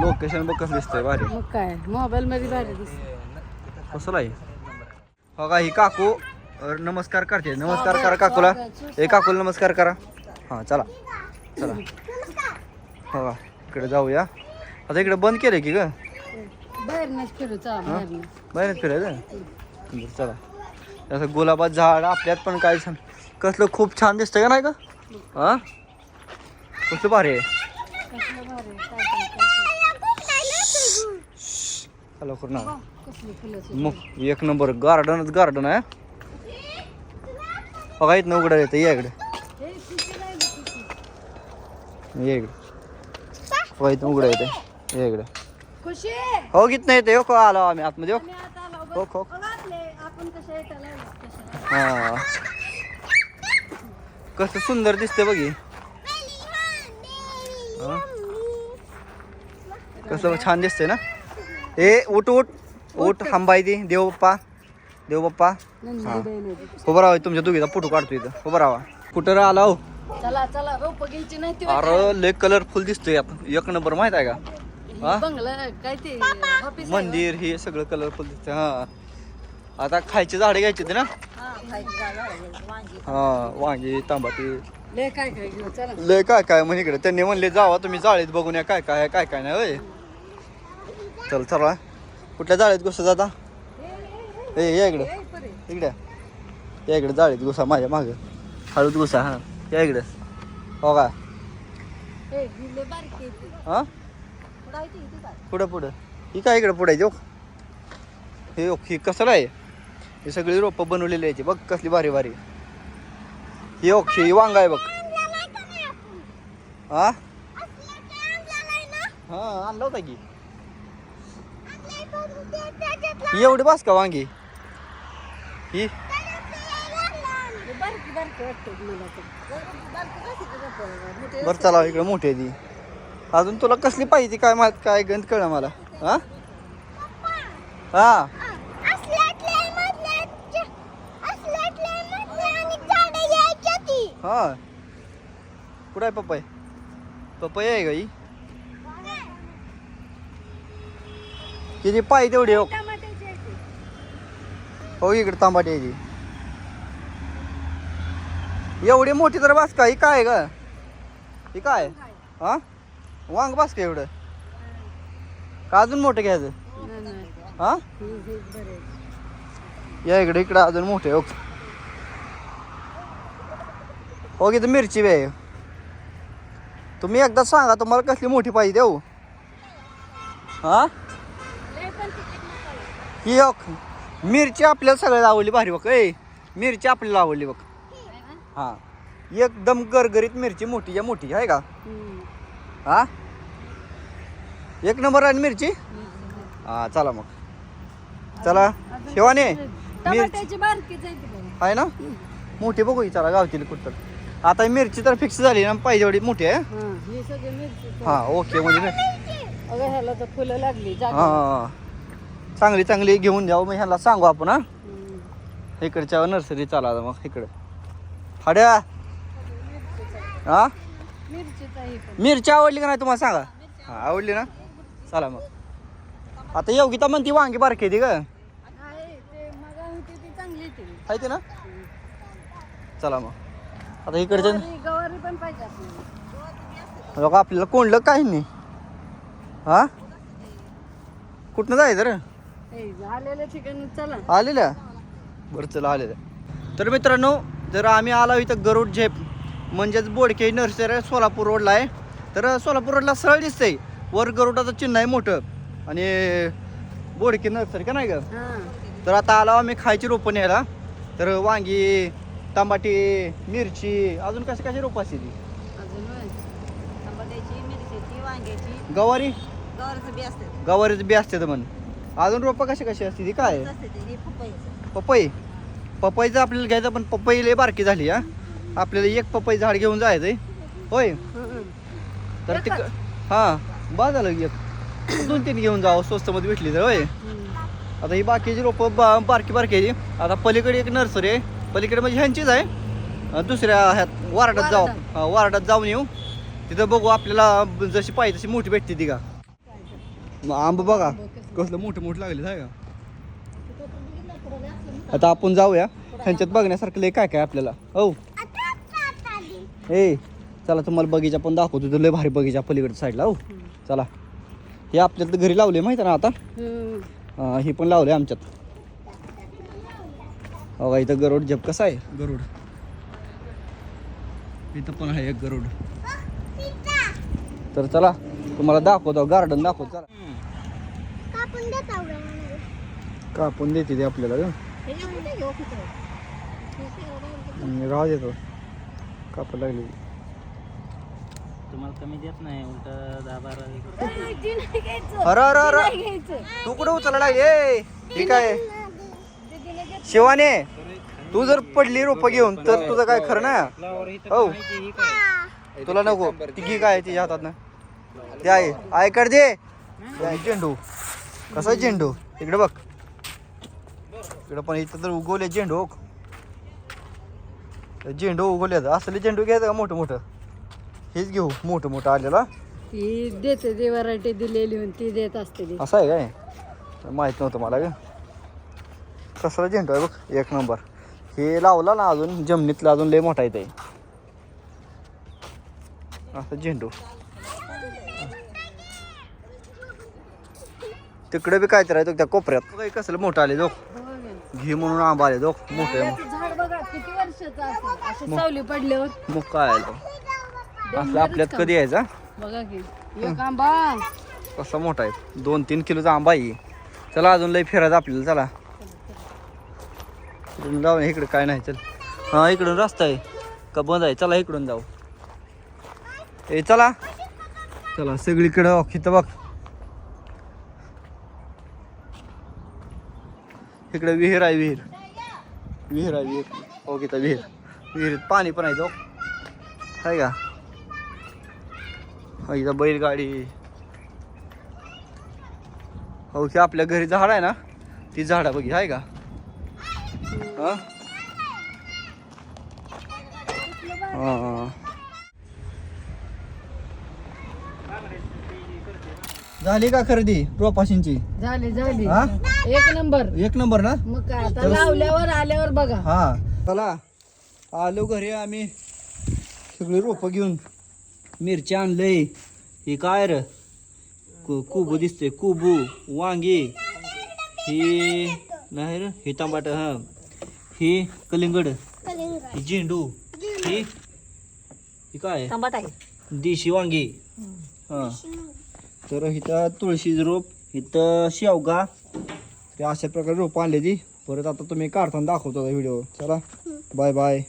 Location बघ कसं दिसतंय भारी. मग काय? मोबाईल मध्ये भारी दिसत कसं आहे हो का ही काकू अ, नमस्कार करते. नमस्कार करा काकूला. ए काकूला नमस्कार करा. हां चला. चला. हो का इकडे जाऊया. आता इकडे बंद केलं की ग? बाहेरनच फिरू चला बाहेरनं बाहेरच फिरायचं? बरं, चला. असं गुलाबात झाड आपल्यात पण काय छान. कसलं खूप छान दिसतंय का नाही का हा? कसलं भारी आहे. कसलं? चला करू ना. कसली फुलं मग एक नंबर गार्डनच गार्डन आहे. बघा इथनं उघडा येतं या इकडे. हे ये इकडे. बघा इथनं उघडा येतं या इकडे. खुशी? हो घेत नाही येते हो आलो आम्ही आतमध्ये हो आलो. हो, कसं सुंदर दिसते बघी? कसं छान दिसतंय ना? ए उठ उठ. उठ हंबाई ती देव बाप्पा. देव बाप्पा. बैल उभं राहा तुमच्या दोघीचा फोटो काढतो इथं. उभं राहा. कुठं राहिला हो? चला चला. रोप घ्यायची नाही ती अरे लय कलरफुल दिसतोय आपण. एक नंबर माहीत आहे का? हा? बंगला काय ते ऑफिस मंदिर हे सगळं कलरफुल दिसतंय. हा. आता खायची झाडे घ्यायची होती ना? हा वांगी. तांबाटी. ले काय काय घेऊ चला. लय काय काय म्हणे इकडे. त्यांनी म्हणले जावा तुम्ही जाळीत बघून या. काय काय आहे, काय काय नाही होय. चल चला कुठल्या जाळीत घुसा जाता? ए या इकडे. इकडे. या इकडे जाळीत घुसा माझ्या मागं. हळूद घुसा हा. या इकडे. हो का? ही? पुढं? पुढं. ही काय इकडे पुढे आहे हे ओक ही कसलं आहे ही सगळी रोपं बनवलेली आहे ती. बघ कसली भारी भारी. ही ओक ही वांग आहे बघ. हा? हा आणला होता की. एवढी बास का वांगी? ही? बर चला इकडे मोठी आहे ती. अजून तुला कसली पाहिजे काय माहीत काय गंध कळ मला. हा? हा. हा कुठं आहे पप्पा पप्पा आहे का ही? किती पाय तेवढी हो टमाट्याची आहे ती. हो इकडे तांबाटी आहे ती एवढी मोठी तर बास का ही काय का ही काय? हा? वांग बास का एवढं? का अजून मोठं घ्यायचं? नाही, नाही. हा? ही- ही बरं आहे. या इकडे इकडे अजून मोठे ओके हो. इथं मिरची बी आहे. तुम्ही एकदा सांगा तुम्हाला कसली मोठी पाहिजे देऊ हा? तिकीट ही ओक मिरची आपल्याला सगळ्यात आवडली भारी बघ. ए मिरची आपल्याला आवडली बघ? हा. एकदम गरगरीत मिरची मोठी या मोठी आहे का. हा? एक नंबर आहे मिरची? हा चला मग. चला. शिवानी मिरची आहे ना? मोठी बघू चला गावतील कुठं. आता ही मिरची तर फिक्स झाली ना पाहिजे एवढी मोठी आहे. हा, ओके म्हणजे अगं ह्याला तर फुलं लागली. जागा. हा. चांगली चांगली घेऊन द्यावं मग ह्याला सांगू आपण हा. इकडच्या नर्सरी चाला मग इकडे. हाड्या हा? मिरची आवडली का नाही तुम्हाला सांगा? हा आवडली ना? चला मग. आता योगिता म्हणती वांगी आहे ती ग. ते ना? चला मग. आता इकडच्या आपल्याला. कोणलं काही नाही. हा? कुठनं जायचं रे? आलेल्या ठिकाणी चला. आलेल्या? बरं चला आलेल्या. तर मित्रांनो जर आम्ही आलो इथं गरुड झेप म्हणजेच बोडके नर्सरी सोलापूर रोडला आहे तर सोलापूर रोडला सरळ दिसतंय. वर गरुडाचं चिन्ह आहे मोठं. आणि बोडके नर्सरी का नाही हा. तर आता आलो आम्ही खायची रोपं न्यायला. तर वांगी टमाटे मिरची अजून कशी कशी रोपं असते ती गवारी? गवारीचं बी असते गवारीच बी असते तर म्हण. अजून रोपं कशी कशी असते ती काय? ते. पपई. पपईचं आपल्याला घ्यायचं पण पपई लय बारकी झाली हा. आपल्याला एक पपई झाड घेऊन जायचंय. होय. तर तिक हा बा झालं एक. दोन तीन घेऊन जावं स्वस्त मध्ये भेटली तर होय. आता ही बाकीची रोपं बा बारकी बारकी आहे. ती. आता पलीकडे एक नर्सरी आहे. पलीकडे म्हणजे ह्यांचीच आहे. दुसऱ्या ह्यात वार्डात जाऊ वार्डात जाऊन येऊ. तिथं बघू आपल्याला जशी पाहिजे तशी मोठी भेटते ती का. मग आंब बघा कसलं मोठं मोठं लागले आहे का? आता आपण जाऊया. ह्यांच्यात बघण्यासारखं लय काय काय आपल्याला. हो ए चला तुम्हाला बगीचा पण दाखवतो. तो लय भारी बगीचा पलीकडच्या साईडला. हो चला. हे आपल्याला घरी लावले माहिती ना आता? हा, हे पण लावले आमच्यात. हो इथं गरुड जप कसा आहे? गरुड. इथं पण आहे एक गरुड. तर चला तुम्हाला दाखवतो गार्डन दाखवतो चला. कापून देत कापून देते ते आपल्याला ग आणि राहू देतो कापड लागली. तुम्हाला कमी देत नाही उलट दहा बारा अरे अरे अरे. तू कुठं लागली ए ठीक आहे शिवाने तू जर पडली रोप घेऊन तर तुझं काय खरं ना हो. तुला नको. ती घी काय तिच्या हातात ना? ते आहे. आयकर दे. ते आहे झेंडू. कसा आहे झेंडू? इकडे बघ. इकडे पण इथं तर उगवले झेंडू हो. झेंडू उगवले असले झेंडू घ्यायचं का मोठं मोठं? हेच घेऊ मोठं मोठं आलेला. ती देते ती व्हरायटी दिलेली होती ती देत असते ती. असं आहे काय? माहीत नव्हतं मला ग. कसला झेंडू आहे बघ एक नंबर. हे लावला ना अजून जमिनीतला अजून लय मोठा येते असं झेंडू. तिकडे बी काय तर आहे तो त्या कोपऱ्यात. बघ, हे कसलं मोठं आले दोघ. घे म्हणून आंबा आले दोघ. मोठे झाड बघा किती वर्षाचं असेल? अशी सावली पडल्यावर मग काय आलं? असलं आपल्यात कधी यायचा बघा की. एक आंबा. कसा मोठा आहे. दोन तीन किलोचा आंबा आहे. चला अजून लय फिरायचं आपल्याला. चला. इकडून जाऊ इकडे काय नाही चल. हा इकडून रस्ता आहे. का बंद आहे? चला इकडून जाऊ. ए चला. चला सगळीकडं इथं बघ. इकडे विहीर आहे विहीर. विहीर आहे विहीर. हो की विहीर. विहिरीत पाणी पण आहे तो. आहे का? इथं बैलगाडी. हो की आपल्या घरी झाड आहे ना? ती झाडा बघी आहे का? हा? हा. झाली का खरेदी रोपाशींची? झाली झाली. हा? एक नंबर. एक नंबर ना? मग काय आता लावल्यावर आल्यावर बघा. हा. चला आलो घरी आम्ही. सगळी रोपं घेऊन मिरची आणलंय. हे काय र? कु- कुबू दिसते कुबू वांगी. ही नाही र? हे टमाट हा. ही कलिंगड. ही झेंडू. ही ही काय? टमाट आहे. देशी वांगी. हा. तर इथं तुळशीचं रोप इथं शेवगा ते अशा प्रकारे रोप आणले ती परत आता तुम्ही काढताना दाखवतो व्हिडिओ चला बाय बाय